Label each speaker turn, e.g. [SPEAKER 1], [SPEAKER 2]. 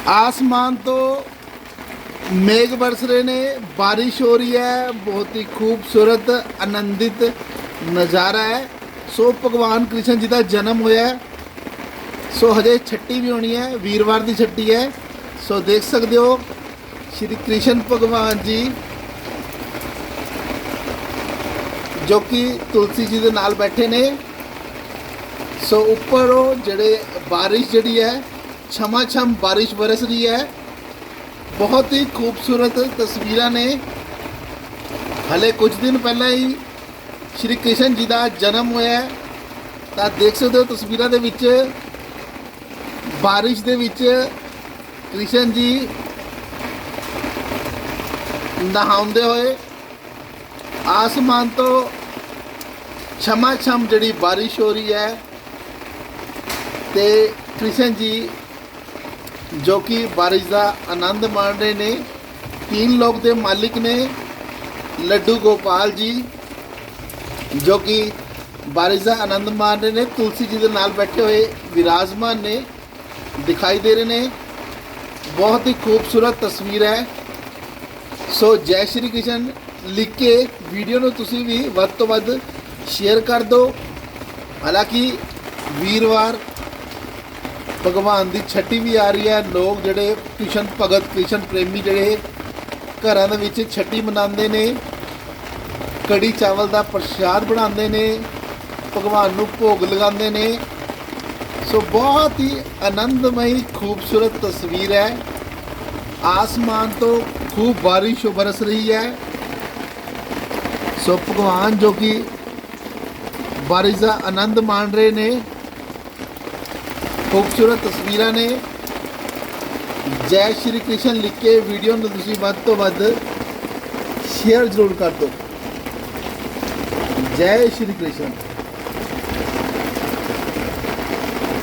[SPEAKER 1] आसमान तो मेघ बरस रहे ने बारिश हो रही है बहुत ही खूबसूरत आनंदित ਨਜ਼ਾਰਾ ਹੈ ਸੋ ਭਗਵਾਨ ਕ੍ਰਿਸ਼ਨ ਜੀ ਦਾ ਜਨਮ ਹੋਇਆ ਹੈ ਸੋ ਹਜੇ ਛੱਟੀ ਵੀ ਹੋਣੀ ਹੈ ਵੀਰਵਾਰ ਦੀ ਛੱਟੀ ਹੈ ਸੋ ਦੇਖ ਸਕਦੇ ਹੋ ਸ਼੍ਰੀ ਕ੍ਰਿਸ਼ਨ ਭਗਵਾਨ ਜੀ ਜੋ ਕਿ ਤੁਲਸੀ ਜੀ ਦੇ ਨਾਲ ਬੈਠੇ ਨੇ ਸੋ ਉੱਪਰ ਉਹ ਜਿਹੜੇ ਬਾਰਿਸ਼ ਜਿਹੜੀ ਹੈ ਛਮਾ ਛਮ ਬਾਰਿਸ਼ ਬਰਸ ਰਹੀ ਹੈ। ਬਹੁਤ ਹੀ ਖੂਬਸੂਰਤ ਤਸਵੀਰਾਂ ਨੇ। ਹਲੇ ਕੁਝ ਦਿਨ ਪਹਿਲਾਂ ਹੀ ਸ਼੍ਰੀ ਕ੍ਰਿਸ਼ਨ ਜੀ ਦਾ ਜਨਮ ਹੋਇਆ ਤਾਂ ਦੇਖ ਸਕਦੇ ਹੋ ਤਸਵੀਰਾਂ ਦੇ ਵਿੱਚ, ਬਾਰਿਸ਼ ਦੇ ਵਿੱਚ ਕ੍ਰਿਸ਼ਨ ਜੀ ਨਹਾਉਂਦੇ ਹੋਏ ਆਸਮਾਨ ਤੋਂ ਛਮਾ ਛਮ ਜਿਹੜੀ ਬਾਰਿਸ਼ ਹੋ ਰਹੀ ਹੈ ਤੇ ਕ੍ਰਿਸ਼ਨ ਜੀ ਜੋ ਕਿ ਬਾਰਿਸ਼ ਦਾ ਆਨੰਦ ਮਾਣ ਰਹੇ ਨੇ। ਤਿੰਨ ਲੋਕ ਦੇ ਮਾਲਿਕ ਨੇ, ਲੱਡੂ ਗੋਪਾਲ ਜੀ, ਜੋ ਕਿ ਬਾਰਿਸ਼ ਦਾ ਆਨੰਦ ਮਾਣ ਰਹੇ ਨੇ। ਤੁਲਸੀ ਜੀ ਦੇ ਨਾਲ ਬੈਠੇ ਹੋਏ ਵਿਰਾਜਮਾਨ ਨੇ, ਦਿਖਾਈ ਦੇ ਰਹੇ ਨੇ। ਬਹੁਤ ਹੀ ਖੂਬਸੂਰਤ ਤਸਵੀਰ ਹੈ। ਸੋ ਜੈ ਸ਼੍ਰੀ ਕ੍ਰਿਸ਼ਨ ਲਿਖ ਕੇ ਵੀਡੀਓ ਨੂੰ ਤੁਸੀਂ ਵੀ ਵੱਧ ਤੋਂ ਵੱਧ ਸ਼ੇਅਰ ਕਰ ਦਿਓ। ਹਾਲਾਂਕਿ ਵੀਰਵਾਰ ਭਗਵਾਨ ਦੀ ਛੱਟੀ ਵੀ ਆ ਰਹੀ ਹੈ। ਲੋਕ ਜਿਹੜੇ ਕ੍ਰਿਸ਼ਨ ਭਗਤ, ਕ੍ਰਿਸ਼ਨ ਪ੍ਰੇਮੀ ਜਿਹੜੇ ਘਰਾਂ ਦੇ ਵਿੱਚ ਛੱਟੀ ਮਨਾਉਂਦੇ ਨੇ, ਕੜੀ ਚਾਵਲ ਦਾ ਪ੍ਰਸ਼ਾਦ ਬਣਾਉਂਦੇ ਨੇ, ਭਗਵਾਨ ਨੂੰ ਭੋਗ ਲਗਾਉਂਦੇ ਨੇ। ਸੋ ਬਹੁਤ ਹੀ ਆਨੰਦਮਈ, ਖੂਬਸੂਰਤ ਤਸਵੀਰ ਹੈ। ਆਸਮਾਨ ਤੋਂ ਖੂਬ ਬਾਰਿਸ਼ ਬਰਸ ਰਹੀ ਹੈ। ਸੋ ਭਗਵਾਨ ਜੋ ਕਿ ਬਾਰਿਸ਼ ਦਾ ਆਨੰਦ ਮਾਣ ਰਹੇ ਨੇ। ਖੂਬਸੂਰਤ ਤਸਵੀਰਾਂ ਨੇ ਜੈ ਸ਼੍ਰੀ ਕ੍ਰਿਸ਼ਨ ਲਿਖ ਕੇ ਵੀਡੀਓ ਨੂੰ ਤੁਸੀਂ ਵੱਧ ਤੋਂ ਵੱਧ ਸ਼ੇਅਰ ਜ਼ਰੂਰ ਕਰ ਦਿਓ ਜੈ ਸ਼੍ਰੀ ਕ੍ਰਿਸ਼ਨ